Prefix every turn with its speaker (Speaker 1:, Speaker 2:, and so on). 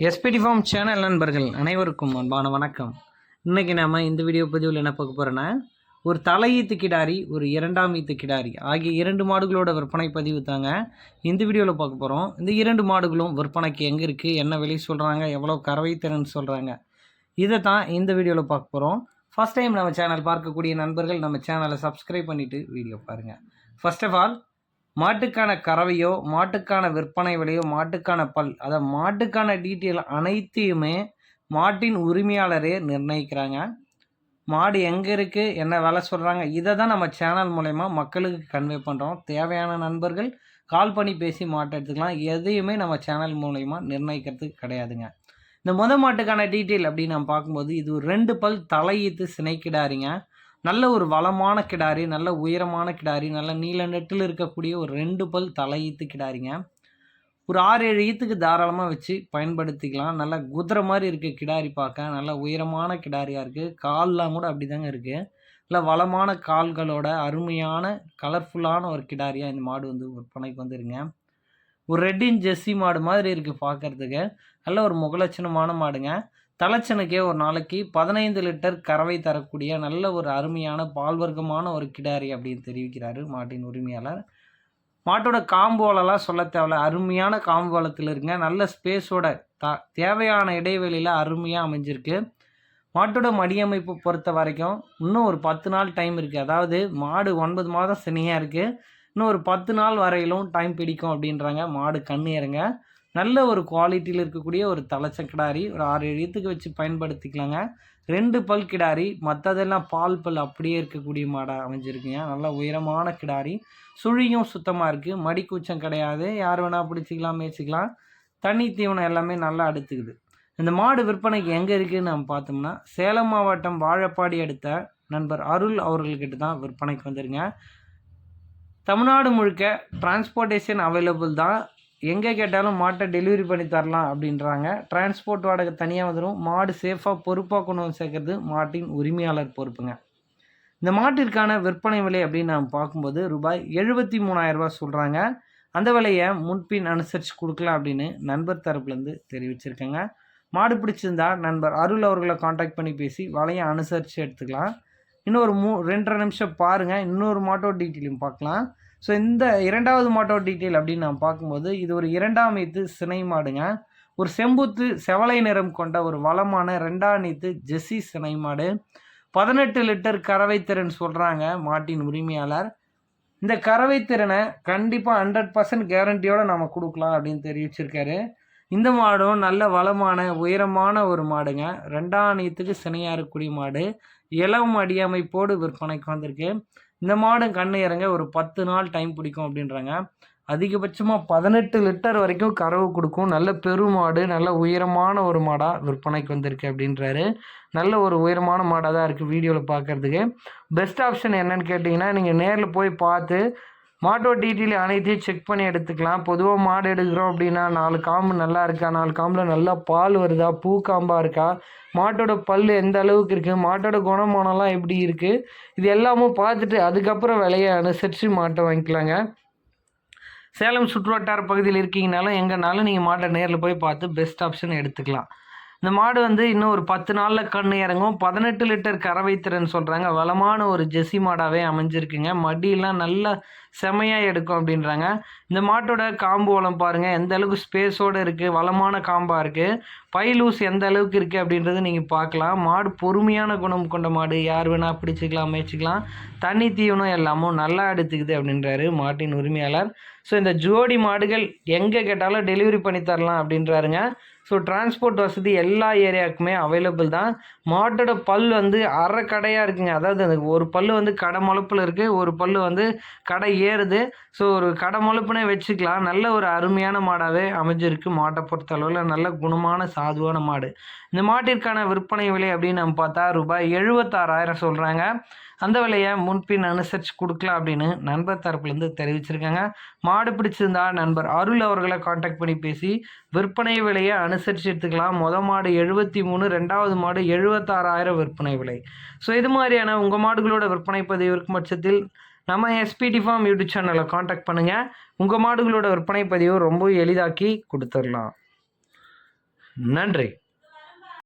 Speaker 1: SPD form channel நண்பர்கள் அனைவருக்கும் அன்பான வணக்கம். இன்றைக்கி நாம் இந்த வீடியோ பதிவில் என்ன பார்க்க போகிறோன்னா ஒரு தலையீத்து கிடாரி ஒரு இரண்டாம் ஈத்து கிடாரி ஆகிய இரண்டு மாடுகளோட விற்பனை பதிவு தாங்க இந்த வீடியோவில் பார்க்க போகிறோம் இந்த இரண்டு மாடுகளும் விற்பனைக்கு எங்கே இருக்குது என்ன விலை சொல்கிறாங்க எவ்வளோ கறவை திறன் சொல்கிறாங்க இதை தான் இந்த வீடியோவில் பார்க்க போகிறோம் ஃபஸ்ட் டைம் நம்ம சேனல் பார்க்கக்கூடிய நண்பர்கள் நம்ம சேனலை சப்ஸ்கிரைப் பண்ணிவிட்டு வீடியோ பாருங்கள் ஃபர்ஸ்ட் ஆஃப் ஆல் மாட்டுக்கான கறவையோ மாட்டுக்கான விற்பனை விலையோ மாட்டுக்கான பல் அதை மாட்டுக்கான டீட்டெயில் அனைத்தையுமே மாட்டின் உரிமையாளரே நிர்ணயிக்கிறாங்க. மாடு எங்கே இருக்குது என்ன வேலை சொல்கிறாங்க இதை தான் நம்ம சேனல் மூலயமா மக்களுக்கு கன்வே பண்ணுறோம் தேவையான நண்பர்கள் கால் பண்ணி பேசி மாட்டை எடுத்துக்கலாம். எதையுமே நம்ம சேனல் மூலயமா நிர்ணயிக்கிறதுக்கு கிடையாதுங்க. இந்த முத மாட்டுக்கான டீட்டெயில் அப்படின்னு நம்ம பார்க்கும்போது இது ஒரு ரெண்டு பல் தலையீத்து சினைக்கிடாருங்க நல்ல ஒரு வளமான கிடாரி நல்ல உயரமான கிடாரி நல்ல நீல நெட்டில் இருக்கக்கூடிய ஒரு ரெண்டு பல் தலையீத்து கிடாரிங்க. ஒரு ஆறு ஏழு ஈத்துக்கு தாராளமாக வச்சு பயன்படுத்திக்கலாம். நல்லா குதிரை மாதிரி இருக்குது கிடாரி பார்க்க. நல்ல உயரமான கிடாரியாக இருக்குது கால்லாம் கூட அப்படி தாங்க இருக்குது நல்ல வளமான கால்களோட அருமையான கலர்ஃபுல்லான ஒரு கிடாரியாக இந்த மாடு வந்து விற்பனைக்கு வந்துருங்க. ஒரு ரெட்டின் ஜெர்சி மாடு மாதிரி இருக்குது பார்க்குறதுக்கு நல்ல ஒரு முகலட்சணமான மாடுங்க. தலைச்சனுக்கே ஒரு நாளைக்கு பதினைந்து லிட்டர் கறவை தரக்கூடிய நல்ல ஒரு அருமையான பால்வர்க்கமான ஒரு கிடாரி அப்படின்னு தெரிவிக்கிறாரு மாட்டின் உரிமையாளர். மாட்டோட காம்போலெல்லாம் சொல்ல தேவையில்ல. அருமையான காம்போலத்தில் இருங்க. நல்ல ஸ்பேஸோட த தேவையான இடைவெளியில் அருமையாக அமைஞ்சிருக்கு. மாட்டோட மடியமைப்பு பொறுத்த வரைக்கும் இன்னும் ஒரு பத்து நாள் டைம் இருக்குது அதாவது மாடு ஒன்பது மாதம் சினியாக இருக்குது இன்னும் ஒரு பத்து நாள் வரையிலும் டைம் பிடிக்கும் அப்படின்றாங்க. மாடு கண்ணு இறங்க நல்ல ஒரு குவாலிட்டியில் இருக்கக்கூடிய ஒரு தலைச்சக்கிடாரி ஒரு ஆறு எழுத்துக்கு வச்சு பயன்படுத்திக்கலாங்க. ரெண்டு பல் கிடாரி மற்றதெல்லாம் பால் பல் அப்படியே இருக்கக்கூடிய மாடாக அமைஞ்சிருக்குங்க. நல்ல உயரமான கிடாரி. சுழியும் சுத்தமாக இருக்குது மடிக்கூச்சம் கிடையாது. யார் வேணால் பிடிச்சிக்கலாம் மேய்ச்சிக்கலாம். தண்ணி தீவனம் எல்லாமே நல்லா அடுத்துக்குது. இந்த மாடு விற்பனைக்கு எங்கே இருக்குதுன்னு நம்ம பார்த்தோம்னா சேலம் மாவட்டம் வாழப்பாடி அடுத்த நண்பர் அருள் அவர்கள்கிட்ட தான் விற்பனைக்கு வந்துருங்க. தமிழ்நாடு முழுக்க டிரான்ஸ்போர்ட்டேஷன் அவைலபிள் தான். எங்கே கேட்டாலும் மாட்டை டெலிவரி பண்ணி தரலாம் அப்படின்றாங்க. டிரான்ஸ்போர்ட் வாடகை தனியாக வந்துடும் மாடு சேஃபாக பொறுப்பாக கொண்டு வந்து சேர்க்கறது மாட்டின் உரிமையாளர் பொறுப்புங்க. இந்த மாட்டிற்கான விற்பனை விலை அப்படின்னு நாம் பார்க்கும்போது ரூபாய் எழுபத்தி மூணாயிரரூபா சொல்கிறாங்க அந்த விலையை முன்பின் அனுசரித்து கொடுக்கலாம் அப்படின்னு நண்பர் தரப்புலேருந்து தெரிவிச்சிருக்கேங்க. மாடு பிடிச்சிருந்தா நண்பர் அருள் அவர்களை காண்டாக்ட் பண்ணி பேசி வலையை அனுசரித்து எடுத்துக்கலாம். இன்னொரு மூ ரெண்டரை நிமிஷம் பாருங்கள் இன்னொரு மாட்டோ டீட்டெயிலும் பார்க்கலாம். ஸோ இந்த இரண்டாவது மாட்டோ டீட்டெயில் அப்படின்னு நான் பார்க்கும்போது இது ஒரு இரண்டாம் ஈத்து சினை மாடுங்க. ஒரு செம்புத்து செவலை நிறம் கொண்ட ஒரு வளமான ரெண்டாம் ஈத்து ஜெஸ்ஸி சினை மாடு. பதினெட்டு லிட்டர் கறவை திறன் சொல்கிறாங்க மாட்டின் உரிமையாளர். இந்த கறவை திறனை கண்டிப்பாக ஹண்ட்ரட் பர்சன்ட் கேரண்டியோடு நம்ம கொடுக்கலாம் அப்படின்னு தெரிவிச்சிருக்காரு. இந்த மாடும் நல்ல வளமான உயரமான ஒரு மாடுங்க. ரெண்டாம் நீத்துக்கு சினையாக இருக்கக்கூடிய மாடு. இளம் அடியமைப்போடு விற்பனைக்கு வந்திருக்கு. இந்த மாடு கண்ணு இறங்க ஒரு பத்து நாள் டைம் பிடிக்கும் அப்படின்றாங்க. அதிகபட்சமாக பதினெட்டு லிட்டர் வரைக்கும் கறவு கொடுக்கும். நல்ல பெருமாடு நல்ல உயரமான ஒரு மாடாக விற்பனைக்கு வந்திருக்கு அப்படின்றாரு. நல்ல ஒரு உயரமான மாடாக தான் இருக்குது வீடியோவில் பார்க்குறதுக்கு பெஸ்ட் ஆப்ஷன் என்னன்னு கேட்டிங்கன்னா நீங்கள் நேரில் போய் பார்த்து மாட்டோ டீட்டெயில் அனைத்தையும் செக் பண்ணி எடுத்துக்கலாம். பொதுவாக மாடு எடுக்கிறோம் அப்படின்னா நாலு காம்பு நல்லா இருக்கா? நாலு காம்பில் நல்லா பால் வருதா? பூ காம்பாக இருக்கா? மாட்டோட பல் எந்த அளவுக்கு இருக்குது மாட்டோட குணமானலாம் எப்படி இருக்குது இது எல்லாமும் பார்த்துட்டு அதுக்கப்புறம் விலையை அனுசரித்து மாட்டை வாங்கிக்கலாங்க. சேலம் சுற்றுவட்டார பகுதியில் இருக்கீங்கனாலும் எங்கேனாலும் நீங்கள் மாட்டை நேரில் போய் பார்த்து பெஸ்ட் ஆப்ஷன் எடுத்துக்கலாம். இந்த மாடு வந்து இன்னும் ஒரு பத்து நாளில் கண்ணு இறங்கும். பதினெட்டு லிட்டர் கறவை திறன் சொல்கிறாங்க வளமான ஒரு ஜெசி மாடாகவே அமைஞ்சிருக்குங்க. மடியெல்லாம் நல்லா செமையாக எடுக்கும் அப்படின்றாங்க. இந்த மாட்டோட காம்பு வளம் பாருங்கள் எந்த அளவுக்கு ஸ்பேஸோடு இருக்குது வளமான காம்பாக இருக்குது பை லூஸ் எந்த அளவுக்கு இருக்குது அப்படின்றது நீங்கள் பார்க்கலாம். மாடு பொறுமையான குணம் கொண்ட மாடு யார் வேணால் பிடிச்சிக்கலாம் மேய்ச்சிக்கலாம் தண்ணி தீவனம் எல்லாமும் நல்லா எடுத்துக்குது அப்படின்றாரு மாட்டின் உரிமையாளர். ஸோ இந்த ஜோடி மாடுகள் எங்கே கேட்டாலும் டெலிவரி பண்ணி தரலாம் அப்படின்றாருங்க. ஸோ டிரான்ஸ்போர்ட் வசதி எல்லா ஏரியாவுக்குமே அவைலபிள் தான். மாட்டோட பல் வந்து அரை கடையாக இருக்குங்க. அதாவது ஒரு பல் வந்து கடை முளப்பில் இருக்குது ஒரு பல் வந்து கடை ஏறுது. ஸோ ஒரு கடை முழுப்புனே வச்சுக்கலாம். நல்ல ஒரு அருமையான மாடாகவே அமைஞ்சிருக்கு மாட்டை பொறுத்த அளவில் நல்ல குணமான சாதுவான மாடு. இந்த மாட்டிற்கான விற்பனை விலை அப்படின்னு நம்ம பார்த்தா ரூபாய் எழுபத்தாறாயிரம் சொல்கிறாங்க அந்த விலையை முன்பின் அனுசரித்து கொடுக்கலாம் அப்படின்னு நண்பர் தரப்புலேருந்து தெரிவிச்சிருக்காங்க. மாடு பிடிச்சிருந்தா நண்பர் அருள் அவர்களை காண்டாக்ட் பண்ணி பேசி விற்பனை விலையை அனுசரித்து எடுத்துக்கலாம். மொதல் மாடு எழுபத்தி மூணு ரெண்டாவது மாடு எழுபத்தாறாயிரம் விற்பனை விலை. ஸோ இது மாதிரியான உங்கள் மாடுகளோட விற்பனை பதிவு இருக்கும் பட்சத்தில் நம்ம எஸ்பிடி ஃபார்ம் யூடியூப் சேனலை காண்டாக்ட் பண்ணுங்கள் உங்கள் மாடுகளோட விற்பனை பதிவு ரொம்ப எளிதாக்கி கொடுத்துடலாம் நன்றி.